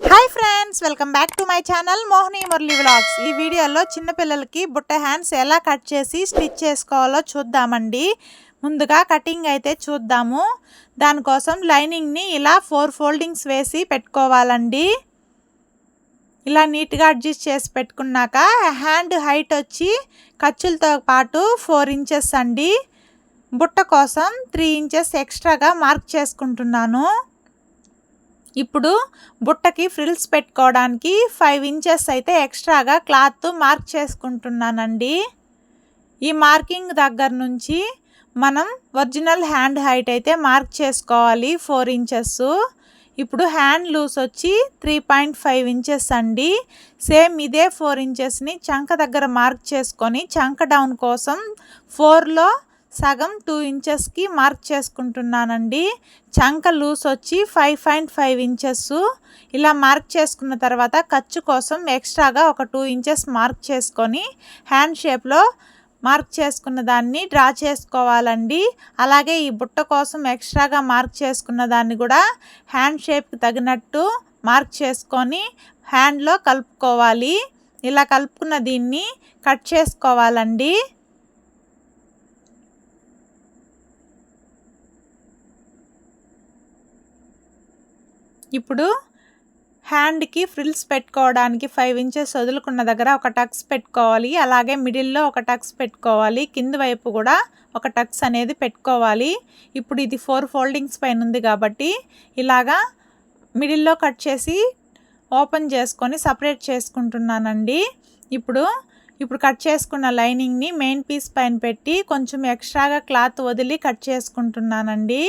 Hi friends welcome back to my channel Mohini Murali vlogs ఈ వీడియోలో చిన్నపిల్లలకి బుట్ట హ్యాండ్స్ ఎలా కట్ చేసి స్టిచ్ చేసుకోవాలో చూద్దామండి. ముందుగా కటింగ్ అయితే చూద్దాము. దానికోసం లైనింగ్ని ఇలా ఫోర్ ఫోల్డింగ్స్ వేసి పెట్టుకోవాలండి. ఇలా నీట్గా అడ్జస్ట్ చేసి పెట్టుకున్నాక హ్యాండ్ హైట్ వచ్చి ఖర్చులతో పాటు ఫోర్ ఇంచెస్ అండి. బుట్ట కోసం త్రీ ఇంచెస్ ఎక్స్ట్రాగా మార్క్ చేసుకుంటున్నాను. ఇప్పుడు బుట్టకి ఫ్రిల్స్ పెట్టుకోవడానికి ఫైవ్ ఇంచెస్ అయితే ఎక్స్ట్రాగా క్లాత్ మార్క్ చేసుకుంటున్నానండి. ఈ మార్కింగ్ దగ్గర నుంచి మనం ఒరిజినల్ హ్యాండ్ హైట్ అయితే మార్క్ చేసుకోవాలి ఫోర్ ఇంచెస్ ఇప్పుడు హ్యాండ్ లూస్ వచ్చి త్రీ పాయింట్ ఫైవ్ ఇంచెస్ అండి. సేమ్ ఇదే ఫోర్ ఇంచెస్ని చంక దగ్గర మార్క్ చేసుకొని చంక డౌన్ కోసం ఫోర్లో సగం టూ ఇంచెస్కి మార్క్ చేసుకుంటున్నానండి. చంక లూస్ వచ్చి ఫైవ్ పాయింట్ ఫైవ్ ఇంచెస్ ఇలా మార్క్ చేసుకున్న తర్వాత ఖర్చు కోసం ఎక్స్ట్రాగా ఒక టూ ఇంచెస్ మార్క్ చేసుకొని హ్యాండ్ షేప్లో మార్క్ చేసుకున్న దాన్ని డ్రా చేసుకోవాలండి. అలాగే ఈ బుట్ట కోసం ఎక్స్ట్రాగా మార్క్ చేసుకున్న దాన్ని కూడా హ్యాండ్ షేప్కి తగినట్టు మార్క్ చేసుకొని హ్యాండ్లో కలుపుకోవాలి. ఇలా కలుపుకున్న దీన్ని కట్ చేసుకోవాలండి. ఇప్పుడు హ్యాండ్కి ఫ్రిల్స్ పెట్టుకోవడానికి ఫైవ్ ఇంచెస్ వదులుకున్న దగ్గర ఒక టక్స్ పెట్టుకోవాలి. అలాగే మిడిల్లో ఒక టక్స్ పెట్టుకోవాలి. కింద వైపు కూడా ఒక టక్స్ అనేది పెట్టుకోవాలి. ఇప్పుడు ఇది ఫోర్ ఫోల్డింగ్స్ పైన ఉంది కాబట్టి ఇలాగా మిడిల్లో కట్ చేసి ఓపెన్ చేసుకొని సపరేట్ చేసుకుంటున్నానండి. ఇప్పుడు ఇప్పుడు కట్ చేసుకున్న లైనింగ్ని మెయిన్ పీస్ పైన పెట్టి కొంచెం ఎక్స్ట్రాగా క్లాత్ వదిలి కట్ చేసుకుంటున్నానండి.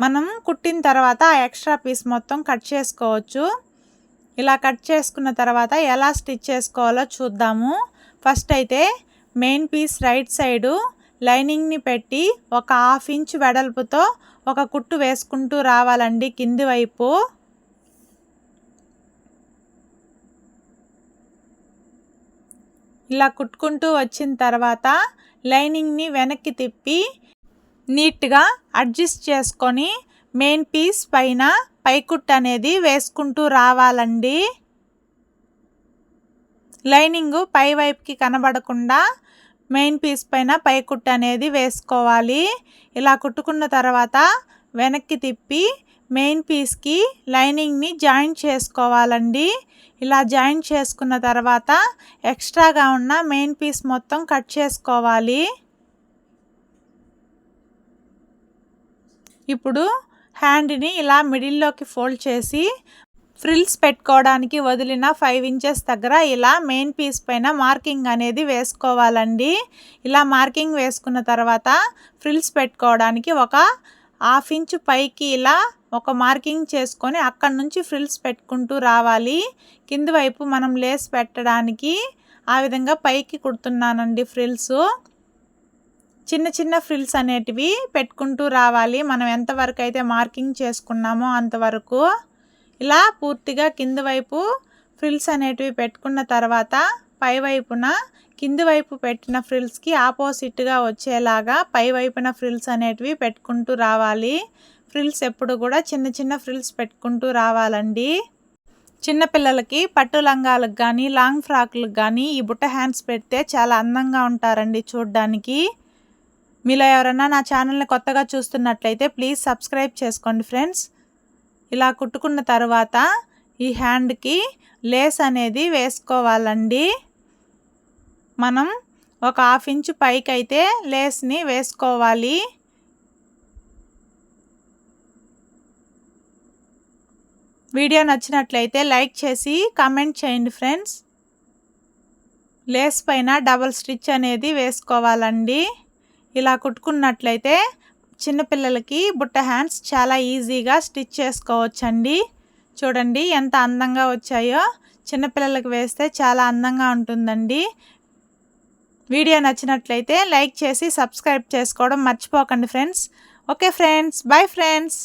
మనం కుట్టిన తర్వాత ఆ ఎక్స్ట్రా పీస్ మొత్తం కట్ చేసుకోవచ్చు. ఇలా కట్ చేసుకున్న తర్వాత ఎలా స్టిచ్ చేసుకోవాలో చూద్దాము. ఫస్ట్ అయితే మెయిన్ పీస్ రైట్ సైడు లైనింగ్ని పెట్టి ఒక హాఫ్ ఇంచ్ వెడల్పుతో ఒక కుట్టు వేసుకుంటూ రావాలండి కింది వైపు. ఇలా కుట్టుకుంటూ వచ్చిన తర్వాత లైనింగ్ని వెనక్కి తిప్పి నీట్గా అడ్జస్ట్ చేసుకొని మెయిన్ పీస్ పైన పైకుట్ అనేది వేసుకుంటూ రావాలండి. లైనింగ్ పై వైపుకి కనబడకుండా మెయిన్ పీస్ పైన పైకుట్ అనేది వేసుకోవాలి. ఇలా కుట్టుకున్న తర్వాత వెనక్కి తిప్పి మెయిన్ పీస్కి లైనింగ్ని జాయిన్ చేసుకోవాలండి. ఇలా జాయిన్ చేసుకున్న తర్వాత ఎక్స్ట్రాగా ఉన్న మెయిన్ పీస్ మొత్తం కట్ చేసుకోవాలి. ఇప్పుడు హ్యాండ్ని ఇలా మిడిల్లోకి ఫోల్డ్ చేసి ఫ్రిల్స్ పెట్టుకోవడానికి వదిలిన ఫైవ్ ఇంచెస్ దగ్గర ఇలా మెయిన్ పీస్ పైన మార్కింగ్ అనేది వేసుకోవాలండి. ఇలా మార్కింగ్ వేసుకున్న తర్వాత ఫ్రిల్స్ పెట్టుకోవడానికి ఒక హాఫ్ ఇంచ్ పైకి ఇలా ఒక మార్కింగ్ చేసుకొని అక్కడ నుంచి ఫ్రిల్స్ పెట్టుకుంటూ రావాలి. కింది వైపు మనం లేస్ పెట్టడానికి ఆ విధంగా పైకి కుడుతున్నానండి ఫ్రిల్స్ చిన్న చిన్న ఫ్రిల్స్ అనేటివి పెట్టుకుంటూ రావాలి. మనం ఎంతవరకు అయితే మార్కింగ్ చేసుకున్నామో అంతవరకు ఇలా పూర్తిగా కింద వైపు ఫ్రిల్స్ అనేటివి పెట్టుకున్న తర్వాత పై వైపున కింది వైపు పెట్టిన ఫ్రిల్స్కి ఆపోజిట్గా వచ్చేలాగా పై వైపున ఫ్రిల్స్ అనేటివి పెట్టుకుంటూ రావాలి. ఫ్రిల్స్ ఎప్పుడు కూడా చిన్న చిన్న ఫ్రిల్స్ పెట్టుకుంటూ రావాలండి. చిన్నపిల్లలకి పట్టు లంగాలకు కానీ లాంగ్ ఫ్రాక్లకు కానీ ఈ బుట్ట హ్యాండ్స్ పెడితే చాలా అందంగా ఉంటారండి చూడ్డానికి. మీలో ఎవరైనా నా ఛానల్ని కొత్తగా చూస్తున్నట్లయితే ప్లీజ్ సబ్స్క్రైబ్ చేసుకోండి ఫ్రెండ్స్. ఇలా కుట్టుకున్న తర్వాత ఈ హ్యాండ్కి లేస్ అనేది వేసుకోవాలండి. మనం ఒక హాఫ్ ఇంచు పైకి అయితే లేస్ని వేసుకోవాలి. వీడియో నచ్చినట్లయితే లైక్ చేసి కామెంట్ చేయండి ఫ్రెండ్స్. లేస్ పైన డబల్ స్టిచ్ అనేది వేసుకోవాలండి. ఇలా కుట్టుకున్నట్లయితే చిన్నపిల్లలకి బుట్ట హ్యాండ్స్ చాలా ఈజీగా స్టిచ్ చేసుకోవచ్చండి. చూడండి ఎంత అందంగా వచ్చాయో. చిన్నపిల్లలకు వేస్తే చాలా అందంగా ఉంటుందండి. వీడియో నచ్చినట్లయితే లైక్ చేసి సబ్స్క్రైబ్ చేసుకోవడం మర్చిపోకండి friends. Okay friends bye friends.